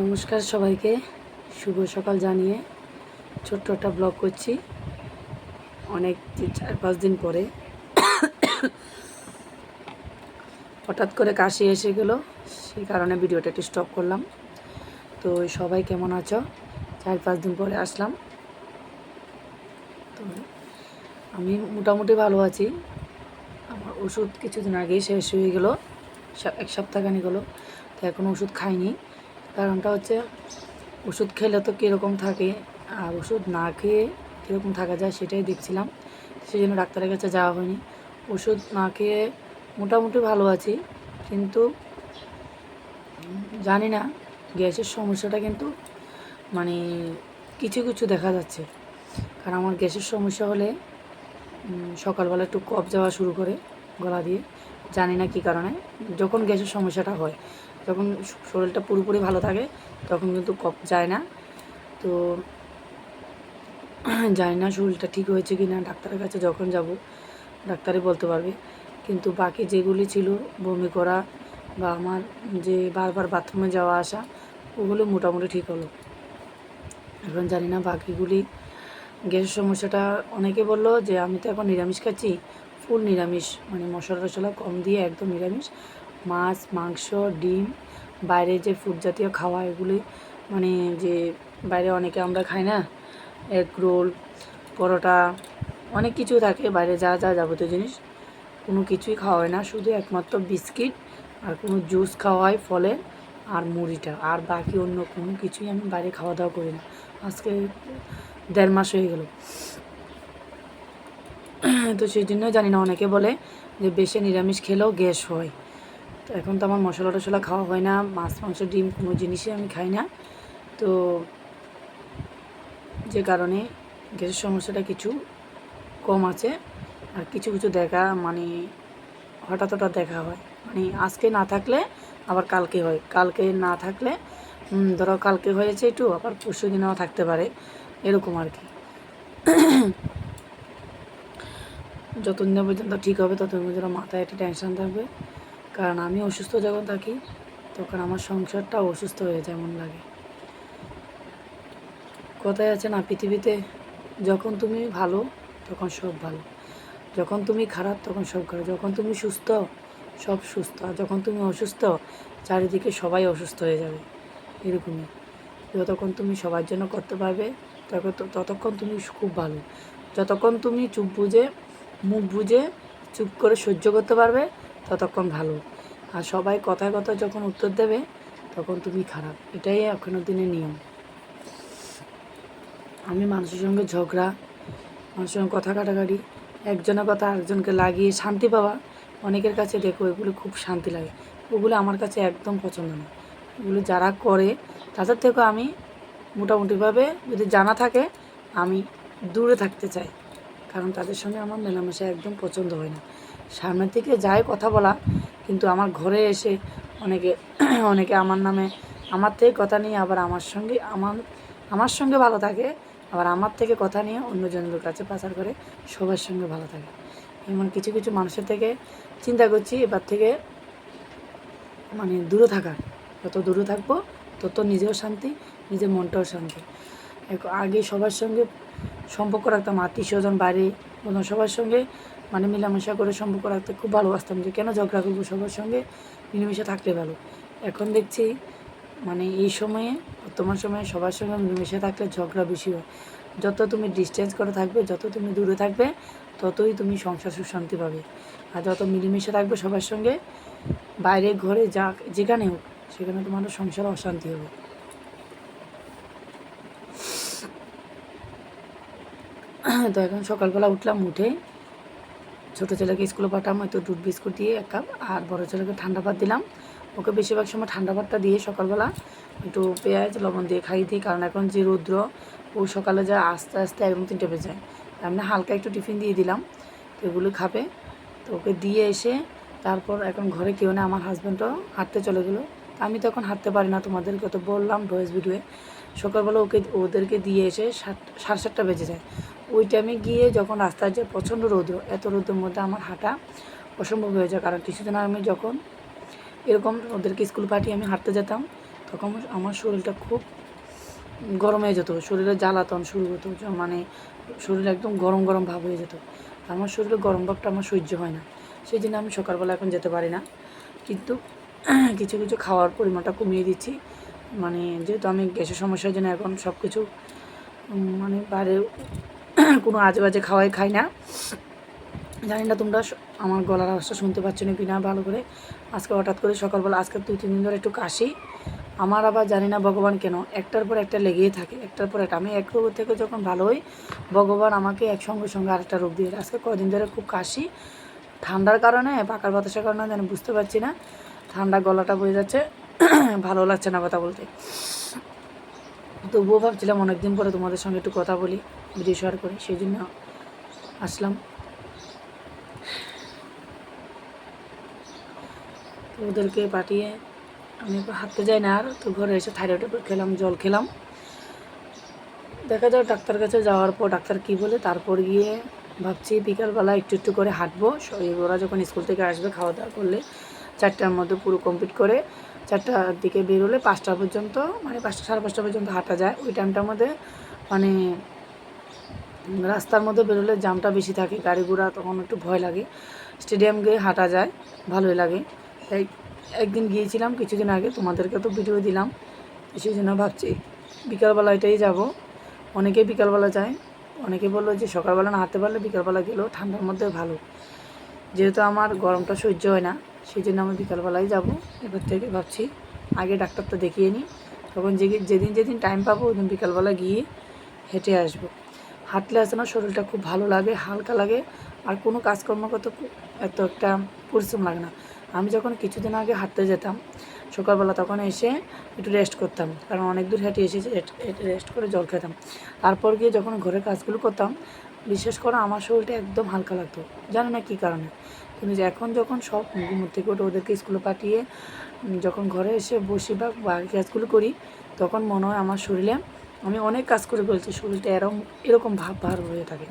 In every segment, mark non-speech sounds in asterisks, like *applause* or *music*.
নমস্কার সবাইকে। শুভ সকাল জানিয়ে ছোট্ট একটা ব্লগ করছি। অনেক চার, পাঁচ দিন পরে হঠাৎ করে কাশি এসে গেল, সেই কারণে ভিডিওটা একটু স্টপ করলাম। তো সবাই কেমন আছো? চার, পাঁচ দিন পরে আসলাম। তো আমি মোটামুটি ভালো আছি। আমার ওষুধ কিছুদিন আগেই শেষ হয়ে গেল এক সপ্তাহখানি হলো, তো এখন ওষুধ খাইনি। কারণটা হচ্ছে ওষুধ খেলে তো কীরকম থাকে, আর ওষুধ না খেয়ে কীরকম থাকা যায় সেটাই দেখছিলাম। সেই জন্য ডাক্তারের কাছে যাওয়া হয়নি। ওষুধ না খেয়ে মোটামুটি ভালো আছি, কিন্তু জানি না, গ্যাসের সমস্যাটা কিন্তু মানে কিছু কিছু দেখা যাচ্ছে। কারণ আমার গ্যাসের সমস্যা হলে সকালবেলা একটু কফ যাওয়া শুরু করে গলা দিয়ে। জানি না কী কারণে। যখন গ্যাসের সমস্যাটা হয়, যখন শরীরটা পুরোপুরি ভালো থাকে, তখন কিন্তু কফ যায় না। তো *clears throat* জানি না শরীরটা ঠিক হয়েছে কি না ডাক্তারের কাছে যখন যাব, ডাক্তারই বলতে পারবে। কিন্তু বাকি যেগুলি ছিল, বমি করা বা আমার যে বারবার বাথরুমে যাওয়া আসা, ওগুলো মোটামুটি ঠিক হলো। এখন জানি না বাকিগুলি গ্যাসের সমস্যাটা, অনেকে বলল যে, আমি তো এখন নিরামিষ খাচ্ছি। ফুল নিরামিষ মানে মশলা টশলা কম দিয়ে একদম নিরামিষ। মাছ, মাংস, ডিম, বাইরে যে ফুড জাতীয় খাওয়া এগুলি মানে যে বাইরে অনেকে আমরা খাই না এগ রোল পরোটা, অনেক কিছু থাকে বাইরে যা যা যাবতীয় জিনিস। কোনো কিছুই খাওয়া হয় না, শুধু একমাত্র বিস্কিট আর কোনো জুস খাওয়া হয় ফলের আর মুড়িটা। আর বাকি অন্য কোনো কিছুই আমি বাইরে খাওয়া দাওয়া করি না। আজকে দেড় মাস হয়ে গেল। *clears throat* তো সেই জন্য জানি না, অনেকে বলে যে বেশি নিরামিষ খেলেও গ্যাস হয়। তো এখন তো আমার মশলা টশলা খাওয়া হয় না, মাছ, মাংস, ডিম কোনো জিনিসই আমি খাই না। তো যে কারণে গ্যাসের সমস্যাটা কিছু কম আছে। আর কিছু কিছু দেখা মানে হঠাৎ হঠাৎ দেখা হয়। মানে আজকে না থাকলে আবার কালকে হয়। কালকে না থাকলে ধরো কালকে হয়েছে একটু, আবার পরশু দিনেও থাকতে পারে। এরকম আর কি। *clears throat* যতদিন পর্যন্ত ঠিক হবে, ততদিন পর্যন্ত মাথায় একটা টেনশন থাকবে। কারণ আমি অসুস্থ যখন থাকি, তখন আমার সংসারটা অসুস্থ হয়ে যায় মন লাগে। কথায় আছে না, পৃথিবীতে যখন তুমি ভালো, তখন সব ভালো। যখন তুমি খারাপ, তখন সব খারাপ। যখন তুমি সুস্থ, সব সুস্থ। আর যখন তুমি অসুস্থ, চারিদিকে সবাই অসুস্থ হয়ে যাবে। এরকমই। যতক্ষণ তুমি সবার জন্য করতে পারবে ততক্ষণ তুমি খুব ভালো। যতক্ষণ তুমি চুপ বুঝে মুখ বুঝে চুপ করে সহ্য করতে পারবে, ততক্ষণ ভালো। আর সবাই কথায় কথা যখন উত্তর দেবে, তখন তুমি খারাপ। এটাই এখনের দিনের নিয়ম। আমি মানুষের সঙ্গে ঝগড়া, মানুষের সঙ্গে কথা কাটাকাটি, একজনের কথা আরেকজনকে লাগিয়ে শান্তি পাওয়া, অনেকের কাছে দেখো এগুলো খুব শান্তি লাগে। ওগুলো আমার কাছে একদম পছন্দ না। এগুলো যারা করে, তাদের থেকেও আমি মোটামুটিভাবে যদি জানা থাকে, আমি দূরে থাকতে চাই। কারণ তাদের সঙ্গে আমার মেলামেশা একদম পছন্দ হয় না। সামনের দিকে যায় কথা বলা কিন্তু আমার ঘরে এসে অনেকে অনেকে আমার নামে আমার থেকে কথা নিয়ে, আবার আমার সঙ্গে আমার আমার সঙ্গে ভালো থাকে, আবার আমার থেকে কথা নিয়ে অন্যজনের কাছে পাচার করে সবার সঙ্গে ভালো থাকে। এমন কিছু কিছু মানুষের থেকে চিন্তা করছি, এবার থেকে মানে দূরে থাকার। যত দূরে থাকব, তত নিজেও শান্তি, নিজের মনটাও শান্তি। আগে সবার সঙ্গে সম্পর্ক রাখতাম আত্মীয় স্বজন বাইরে বন্ধু সবার সঙ্গে। মানে মিলামেশা করে সম্পর্ক রাখতে খুব ভালোবাসতাম যে কেন ঝগড়া করব সবার সঙ্গে? মিলেমিশে থাকলে ভালো। এখন দেখছি মানে এই সময়ে, বর্তমান সময়ে সবার সঙ্গে মিলেমিশে থাকলে ঝগড়া বেশি হয়। যত তুমি ডিস্টেন্স করে থাকবে, যত তুমি দূরে থাকবে, ততই তুমি সংসার সুশান্তি পাবে। আর যত মিলেমিশে থাকবে সবার সঙ্গে, বাইরে, ঘরে, যা, যেখানে হোক, সেখানে তোমার সংসার অশান্তি হবে। তো এখন সকালবেলা উঠলাম, উঠে ছোটো ছেলেকে স্কুলে পাঠাম হয়তো দুধ বিস্কুট দিয়ে এক কাপ, আর বড়ো ছেলেকে ঠান্ডা ভাত দিলাম। ওকে বেশিরভাগ সময় ঠান্ডা ভাতটা দিয়ে সকালবেলা একটু পেঁয়াজ, লবণ দিয়ে খাইয়ে দিই, কারণ এখন যে রৌদ্র, ও সকালে যা আস্তে আস্তে একদম তিনটে বেজে যায়। এমনি হালকা একটু টিফিন দিয়ে দিলাম, তো এগুলো খাবে। তো ওকে দিয়ে এসে তারপর এখন ঘরে কেউ না আমার হাজব্যান্ডও হাঁটতে চলে গেলো। আমি তো এখন হাঁটতে পারি না তোমাদেরকে, তো বললাম ভয়েস ভিডিওয়ে। সকালবেলা ওকে, ওদেরকে দিয়ে এসে সাত, সাড়ে সাতটা বেজে যায়। ওই টাইমে গিয়ে যখন রাস্তায় যে প্রচণ্ড রৌদ্র এত রৌদ্রের মধ্যে আমার হাঁটা অসম্ভব হয়ে যায়। কারণ কিছুদিন আমি যখন এরকম ওদেরকে স্কুল পাঠিয়ে আমি হাঁটতে যেতাম, তখন আমার শরীরটা খুব গরম হয়ে যেত, শরীরে জ্বালাতন শুরু হতো মানে শরীর একদম গরম গরম ভাব হয়ে যেত। আমার শরীরে গরম ভাবটা আমার সহ্য হয় না। সেই জন্য আমি সকালবেলা এখন যেতে পারি না। কিন্তু *clears throat* কিছু কিছু খাওয়ার পরিমাণটা কমিয়ে দিচ্ছি। মানে যেহেতু আমি গ্যাসের সমস্যার জন্য এখন সব কিছু মানে বাইরে কোনো আজে বাজে খাওয়াই খাই না। জানি না তোমরা আমার গলার আওয়াজটা শুনতে পাচ্ছ না কিনা ভালো করে। আজকে হঠাৎ করে সকালবেলা, আজকে দুই তিন দিন ধরে একটু কাশি। আমার আবার জানি না ভগবান কেন, একটার পর একটা লেগেই থাকে, একটার পর একটা। আমি এক রোগ থেকে যখন ভালো হই, ভগবান আমাকে এক সঙ্গে সঙ্গে আরেকটা রোগ দিয়ে আজকে কদিন ধরে খুব কাশি। ঠান্ডার কারণে, পাকার বাতাসের কারণে জানি বুঝতে পারছি না। ঠান্ডা গলাটা বয়ে যাচ্ছে, *clears throat* ভালো লাগছে না কথা বলতে। তবুও ভাবছিলাম অনেকদিন পরে তোমাদের সঙ্গে একটু কথা বলি ভিডিও শেয়ার করি, সেই জন্য আসলাম। ওদেরকে পাঠিয়ে আমি হাঁটতে যাই না আর, তো ঘরে এসে থাইরয়েড খেলাম, জল খেলাম। দেখা যাক ডাক্তার কাছে যাওয়ার পর ডাক্তার কি বলে, তারপর গিয়ে ভাবছি বিকালবেলা একটু একটু করে হাঁটবো। ওরা যখন স্কুল থেকে আসবে খাওয়া দাওয়া করলে চারটার মধ্যে পুরো কমপ্লিট করে চারটার দিকে বেরোলে পাঁচটা পর্যন্ত মানে পাঁচটা, সাড়ে পাঁচটা পর্যন্ত হাঁটা যায়। ওই টাইমটার মধ্যে মানে রাস্তার মধ্যে বেরোলে জামটা বেশি থাকে, গাড়ি ঘোড়া তখন একটু ভয় লাগে। স্টেডিয়াম গিয়ে হাঁটা যায়, ভালোই লাগে। তাই একদিন গিয়েছিলাম কিছুদিন আগে, তোমাদেরকে তো ভিডিও দিলাম সেই জন্য ভাবছি বিকালবেলা এটাই যাব। অনেকে বিকালবেলা যায়, অনেকে বলল যে সকালবেলা না হাঁটতে পারলে বিকালবেলা গেলেও ঠান্ডার মধ্যে ভালো। যেহেতু আমার গরমটা সহ্য হয় না সেই জন্য আমি বিকালবেলায় যাব। এবার থেকে ভাবছি আগে ডাক্তারটা দেখিয়ে নিই। তখন যে যেদিন যেদিন টাইম পাবো ওদিন বিকালবেলা গিয়ে হেঁটে আসব। হাঁটলে আসে না শরীরটা খুব ভালো লাগে, হালকা লাগে। আর কোনো কাজকর্ম করতে এত একটা পরিশ্রম লাগে না। আমি যখন কিছুদিন আগে হাঁটতে যেতাম, সকালবেলা তখন এসে একটু রেস্ট করতাম। কারণ অনেক দূর হেঁটে এসেছি রেস্ট করে জল খেতাম। তারপর গিয়ে যখন ঘরের কাজগুলো করতাম, বিশেষ করে আমার শরীরটা একদম হালকা লাগতো। জানি না কী কারণে। কিন্তু এখন যখন সব ঘুমোর থেকে উঠে ওদেরকে স্কুলে পাঠিয়ে যখন ঘরে এসে বসি বা বাকি কাজগুলো করি, তখন মনে হয় আমার শরীরে আমি অনেক কাজ করে ফেলছি, শরীরটা এরকম এরকম ভাব ভার হয়ে থাকে।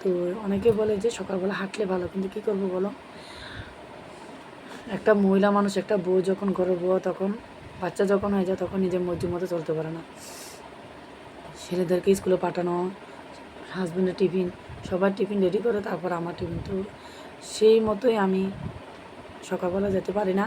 তো অনেকে বলে যে সকালবেলা হাঁটলে ভালো, কিন্তু কী করব বলো? একটা মহিলা মানুষ, একটা বউ যখন ঘরে বউ, তখন বাচ্চা যখন হয়ে যায়, তখন নিজের মর্জির মতো চলতে পারে না। ছেলেদেরকে স্কুলে পাঠানো হাজব্যান্ডের টিফিন, সবার টিফিন রেডি করে, তারপর আমার টিফিন তো সেই মতোই আমি সকালবেলা যেতে পারি না।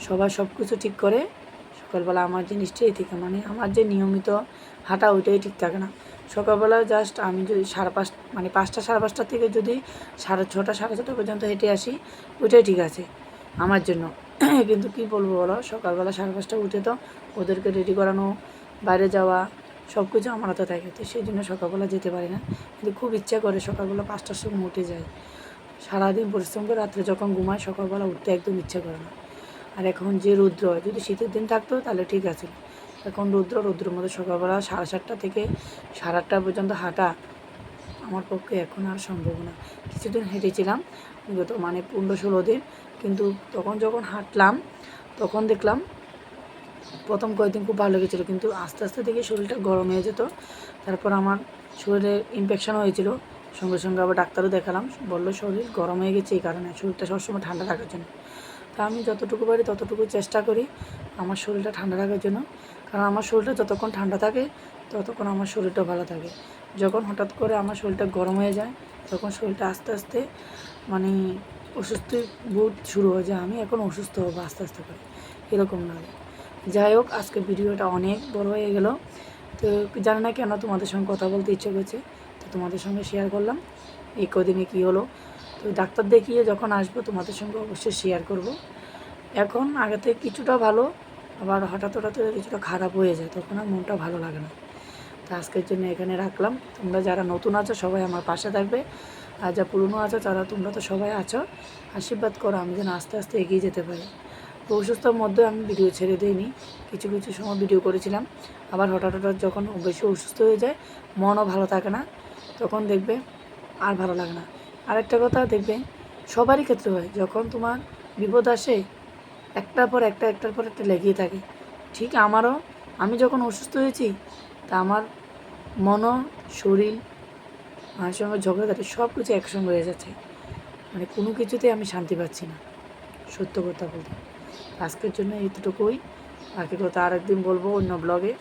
সবার সব কিছু ঠিক করে, সকালবেলা আমার জিনিসটাই ঠিক মানে আমার যে নিয়মিত হাঁটা ওইটাই ঠিক থাকে না। সকালবেলা জাস্ট আমি যদি সাড়ে পাঁচ মানে পাঁচটা সাড়ে পাঁচটা থেকে যদি সাড়ে ছটা সাড়ে ছটা পর্যন্ত হেঁটে আসি, ওইটাই ঠিক আছে আমার জন্য। *clears throat* কিন্তু কি বলব বলো, সকালবেলা সাড়ে পাঁচটা উঠে তো ওদেরকে রেডি করানো, বাইরে যাওয়া সব কিছু আমার হাতে থাকে। তো সেই জন্য সকালবেলা যেতে পারি না। কিন্তু খুব ইচ্ছা করে সকালবেলা পাঁচটার সময় উঠে যায় সারাদিন পরিশ্রম করে রাত্রে যখন ঘুমায়, সকালবেলা উঠতে একদম ইচ্ছা করে না। আর এখন যে রৌদ্র হয়, যদি শীতের দিন থাকতো তাহলে ঠিক আছে। এখন রৌদ্র, রৌদ্রের মধ্যে সকালবেলা সাড়ে সাতটা থেকে সাড়ে আটটা পর্যন্ত হাঁটা আমার পক্ষে এখন আর সম্ভব না। কিছুদিন হেঁটেছিলাম, বিগত মানে পনেরো ষোলো দিন। কিন্তু তখন যখন হাঁটলাম, তখন দেখলাম প্রথম কয়েকদিন খুব ভালো লেগেছিলো। কিন্তু আস্তে আস্তে দেখে শরীরটা গরম হয়ে যেত। তারপর আমার শরীরে ইনফেকশন হয়েছিল। সঙ্গে সঙ্গে আবার ডাক্তারও দেখালাম। বলল, শরীর গরম হয়ে গেছে এই কারণে। শরীরটা সবসময় ঠান্ডা রাখার জন্য। তা আমি যতটুকু পারি ততটুকু চেষ্টা করি আমার শরীরটা ঠান্ডা রাখার জন্য। কারণ আমার শরীরটা যতক্ষণ ঠান্ডা থাকে, ততক্ষণ আমার শরীরটা ভালো থাকে। যখন হঠাৎ করে আমার শরীরটা গরম হয়ে যায়, তখন শরীরটা আস্তে আস্তে মানে অসুস্থ বোধ শুরু হয়ে যায় আমি এখন অসুস্থ হব আস্তে আস্তে করে। এরকম লাগে যাই হোক আজকে ভিডিওটা অনেক বড় হয়ে গেল। তো জানি না কেন তোমাদের সঙ্গে কথা বলতে ইচ্ছে করছে। তোমাদের সঙ্গে শেয়ার করলাম। এই কদিনে কী হলো? তো ডাক্তার দেখিয়ে যখন আসব তোমাদের সঙ্গে অবশ্যই শেয়ার করব। এখন আগে থেকে কিছুটা ভালো, আবার হঠাৎ হঠাৎ কিছুটা খারাপ হয়ে যায়, তখন আর মনটা ভালো লাগে না। তো আজকের জন্য এখানে রাখলাম। তোমরা যারা নতুন আছো, সবাই আমার পাশে থাকবে। আর যা পুরনো আছো, তারা তোমরা তো সবাই আছো। আশীর্বাদ করো, আমি যেন আস্তে আস্তে এগিয়ে যেতে পারি। তো অসুস্থর মধ্যে আমি ভিডিও ছেড়ে দিইনি। কিছু কিছু সময় ভিডিও করেছিলাম। আবার হঠাৎ হঠাৎ যখন বেশি অসুস্থ হয়ে যায়, মনও ভালো থাকে না। তখন দেখবে আর ভালো লাগে না। আরেকটা কথা দেখবে, সবারই ক্ষেত্রে হয়, যখন তোমার বিপদ আসে, একটার পর একটা, একটার পর একটা লেগেই থাকে। ঠিক আমারও, আমি যখন অসুস্থ হয়েছি, তা আমার মন শরীর আমার সঙ্গে ঝগড়াঝাটি সব কিছু একসঙ্গে হয়ে যাচ্ছে। মানে কোনো কিছুতেই আমি শান্তি পাচ্ছি না, সত্য কথা বলতে। আজকের জন্য এইটুকুই বাকি কথা আরেকদিন বলব অন্য ব্লগে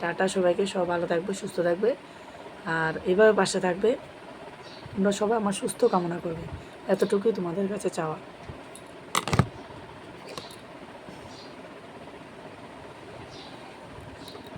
টাটা সবাইকে সব ভালো থাকবে, সুস্থ থাকবে। আর এভাবে পাশে থাকবে। তোমরা সবাই আমার সুস্থ কামনা করবে। এতটুকুই তোমাদের কাছে চাওয়া।